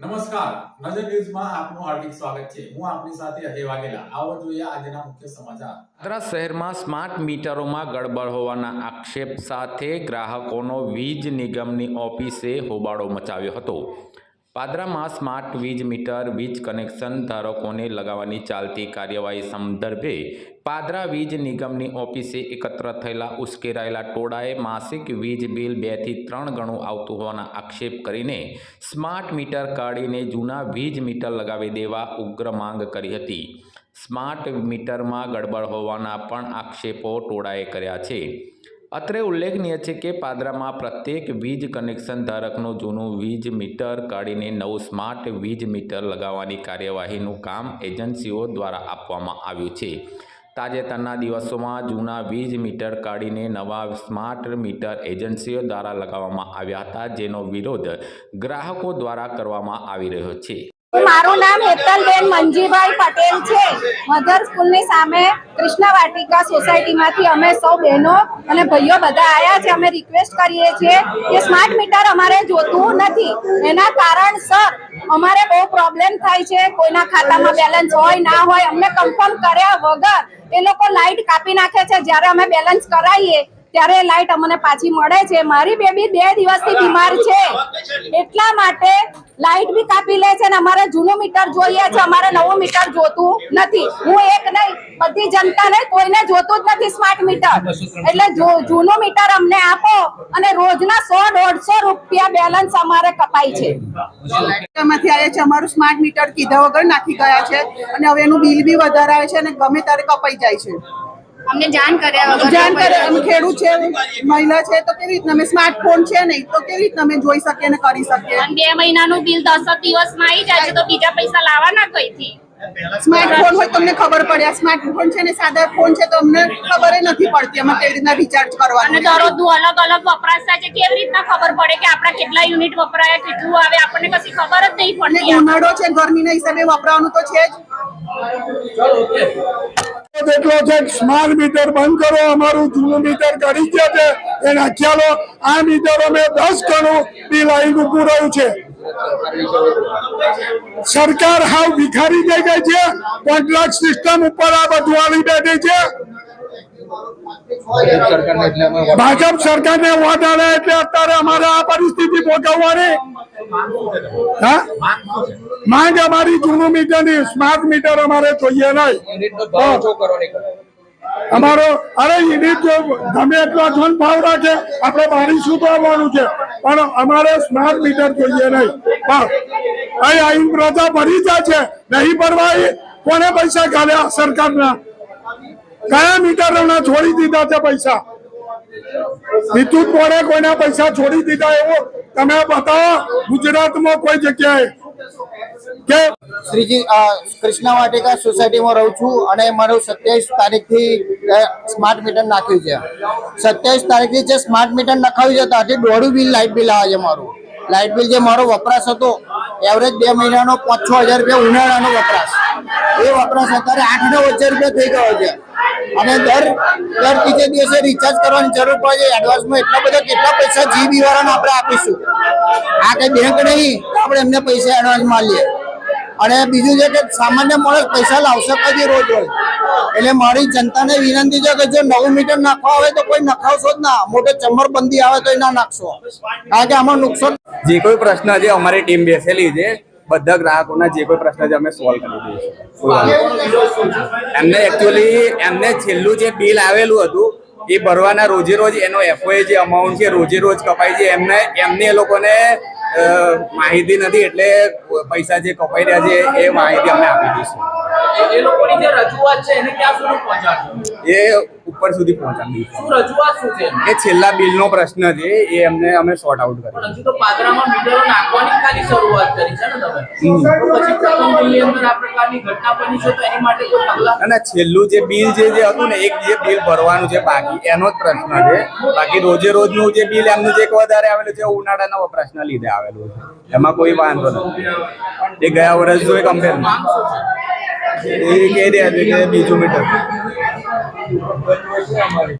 નમસ્કાર. નજર ન્યૂઝમાં આપનું હાર્દિક સ્વાગત છે. હું આપની સાથે અજય વાઘેલા. આવો જોઈએ આજના મુખ્ય સમાચાર. વડોદરા શહેરમાં સ્માર્ટ મીટરોમાં ગડબડ હોવાના આક્ષેપ સાથે ગ્રાહકોનો વીજ નિગમની ઓફિસે હોબાળો મચાવ્યો હતો. પાદરામાં સ્માર્ટ વીજ મીટર, વીજ કનેક્શન ધારકોને લગાવવાની ચાલતી કાર્યવાહી સંદર્ભે પાદરા વીજ નિગમની ઓફિસે એકત્ર થયેલા ઉશ્કેરાયેલા ટોળાએ માસિક વીજ બિલ બેથી ત્રણ ગણું આવતું હોવાના આક્ષેપ કરીને સ્માર્ટ મીટર કાઢીને જૂના વીજ મીટર લગાવી દેવા ઉગ્ર માંગ કરી હતી. સ્માર્ટ મીટરમાં ગડબડ હોવાના પણ આક્ષેપો ટોળાએ કર્યા છે. અત્રે ઉલ્લેખનીય છે કે પાદરામાં પ્રત્યેક વીજ કનેક્શન ધારકનું જૂનું વીજ મીટર કાઢીને નવું સ્માર્ટ વીજ મીટર લગાવવાની કાર્યવાહીનું કામ એજન્સીઓ દ્વારા આપવામાં આવ્યું છે. તાજેતરના દિવસોમાં જૂના વીજ મીટર કાઢીને નવા સ્માર્ટ મીટર એજન્સીઓ દ્વારા લગાવવામાં આવ્યા હતા, જેનો વિરોધ ગ્રાહકો દ્વારા કરવામાં આવી રહ્યો છે. મારું નામ હેતલબેન મંજીભાઈ પટેલ છે. મધર સ્કૂલની સામે કૃષ્ણ વાટિકા સોસાયટીમાંથી અમે સૌ બહેનો અને ભાઈઓ બધા આવ્યા છે. અમે રિક્વેસ્ટ કરીએ છીએ કે સ્માર્ટ મીટર અમારે જોતું નથી. એના કારણસર અમારે બહુ પ્રોબ્લેમ થાય છે. કોઈના ખાતામાં બેલેન્સ હોય, ના હોય, અમને કન્ફર્મ કર્યા વગર એ લોકો લાઇટ કાપી નાખે છે. જ્યારે અમે બેલેન્સ કરાવીએ ત્યારે લાઈટ અમને પાછી મળે છે. મારી બેબી બે દિવસથી બીમાર છે. એટલા માટે લાઈટ બી કાપી લે છે અને અમારે જૂનું મીટર જોઈએ છે. અમારે નવું મીટર જોતું નથી. હું એક નહીં બધી જનતાને કોઈને જોતું જ નથી સ્માર્ટ મીટર. એટલે જૂનું મીટર અમને આપો અને રોજના સો દોઢસો રૂપિયા બેલેન્સ અમારે કપાય છે. માંથી આવ્યા છે. અમારું સ્માર્ટ મીટર કીધા વગર નાખી ગયા છે. અને હવે એનું બિલ બી વધારે આવે છે અને ગમે ત્યારે કપાઈ જાય છે. અમને જાણ કર્યા જાણ કર્યા અમે ખેડૂત છે મહિલા છે તો કેવી રીતના? અમે સ્માર્ટફોન છે નહીં તો કેવી રીતના અમે જોઈ શકીએ અને કરી શકીએ? બે મહિનાનું બિલ દસ દિવસમાં આવી જાય છે તો બીજા પૈસા લાવવાના કઈથી? સ્માર્ટફોન હોય તમને ખબર પડે. આ સ્માર્ટફોન છે ને સાદા ફોન છે તો અમને ખબર નથી પડતી અમે કેવી રીતના રિચાર્જ અને કરવાનું દરરોજનું અલગ અલગ વપરાશ થાય છે કેવી રીતના ખબર પડે કે આપણા કેટલા યુનિટ વપરાયા કેટલું આવે આપણને કશી ખબર જ નહીં પડે પડતી ઉનાળો છે ગરમીના હિસાબે વપરાવાનું તો છે જ. એટલો છે સ્માર્ટ મીટર બંધ કરો, અમારું જૂનું મીટર કરી ગયા છે. એના ખ્યાલો, આ મીટર અમે દસ ગણું બિલ આવીને પૂરાયું છે. સરકાર હાવ ભિખારી થઈ ગઈ છે. કોન્ટ્રાક્ટ સિસ્ટમ ઉપર આ બધું આવી બેઠી છે. ભાજપ સરકારને વોટ આવે એટલે અત્યારે અમારે આ પરિસ્થિતિ ભોગવવાની. માંગ અમારી જૂનું મીટરની સ્માર્ટ મીટર અમારે જોઈએ નહીં. અમારો, અરે યુનિટ જો ગમે એટલો ધન ભાવ રાખે, આપણે બારી શું આવવાનું છે? પણ અમારે સ્માર્ટ મીટર જોઈએ નહીં. પણ અહીં આઈન પ્રજા ભરી જાય છે, નહીં ભરવાય, કોને પૈસા કાઢ્યા સરકારના? કયા મીટરોના છોડી દીધા છે પૈસા? વિદ્યુત બોર્ડે કોઈના પૈસા છોડી દીધા એવું? તમે બતાવો, ગુજરાતમાં કોઈ જગ્યાએ કે શ્રીજી કૃષ્ણ વાટિકા સોસાયટીમાં રહું છું અને મારું સત્યાવીસ તારીખથી સ્માર્ટ મીટર નાખ્યું છે. સત્યાવીસ તારીખથી જે સ્માર્ટ મીટર નખાવ્યું છે, ત્યાંથી દોઢું બિલ લાઇટ બિલ આવે છે મારું. લાઇટ બિલ જે મારો વપરાશ હતો એવરેજ બે મહિનાનો પાંચ છ હજાર રૂપિયા ઉનાળાનો વપરાશ. એ વપરાશ અત્યારે આઠ નવ હજાર રૂપિયા થઈ ગયો છે. અને દર દર ત્રીજે દિવસે રિચાર્જ કરવાની જરૂર પડે છે. એડવાન્સમાં એટલા બધા કેટલા પૈસા જીબી વાળાને આપણે આપીશું. આ કઈ બેંક નહીં, આપણે એમને પૈસા એડવાન્સમાં લઈએ અને બીજું છે કે સામાન્ય માણસ પૈસા લાવશે કદી રોજ રોજ. એટલે મારી જનતાને વિનંતી છે કે જો નવું મીટર નાખવા આવે તો કોઈ નખાવશો જ ના. મોટો ચમરબંધી આવે તો એ ના નાખશો. કારણ કે આમાં નુકસાન જે કોઈ પ્રશ્ન છે અમારી ટીમ બેસેલી છે, બધા ગ્રાહકોના જે કોઈ પ્રશ્ન છે અમે સોલ્વ કરી દઈશું. એમને એકચ્યુઅલી એમને છેલ્લું જે બિલ આવેલું હતું, એ ભરવાના રોજે રોજ એનો એફઓએ જે અમાઉન્ટ છે, રોજે રોજ કપાય છે, એમને એમને એ લોકોને માહિતી નથી એટલે પૈસા જે કપાઈ રહ્યા છે એ માહિતી અમે આપી દઈશું. એ એ ઉપર સુધી પહોંચાડી છે? એ છેલ્લા બિલનો પ્રશ્ન છે એ અમને અમે સોર્ટ આઉટ કર્યો હજુ તો પાદરામાં મીટરો નાખવાની ખાલી શરૂઆત કરી છે ને તમે? પછી પ્રથમ બિલની અંદર આ પ્રકારની ઘટના બની છે તો એની માટે કોઈ પગલાં? અને છેલ્લું જે બિલ જે જે હતું ને એક જે બિલ ભરવાનું છે બાકી એનો જ પ્રશ્ન છે. બાકી રોજે રોજનું જે બિલ એમનું જે વધારે આવેલું છે ઉનાળાના વપરાશના લીધે આવેલું છે. એમાં કોઈ વાંધો નથી. એ ગયા વર્ષ જો કમ્પેર એ કહી રહ્યા છે કે બીજું મીટર Boa noite, amor.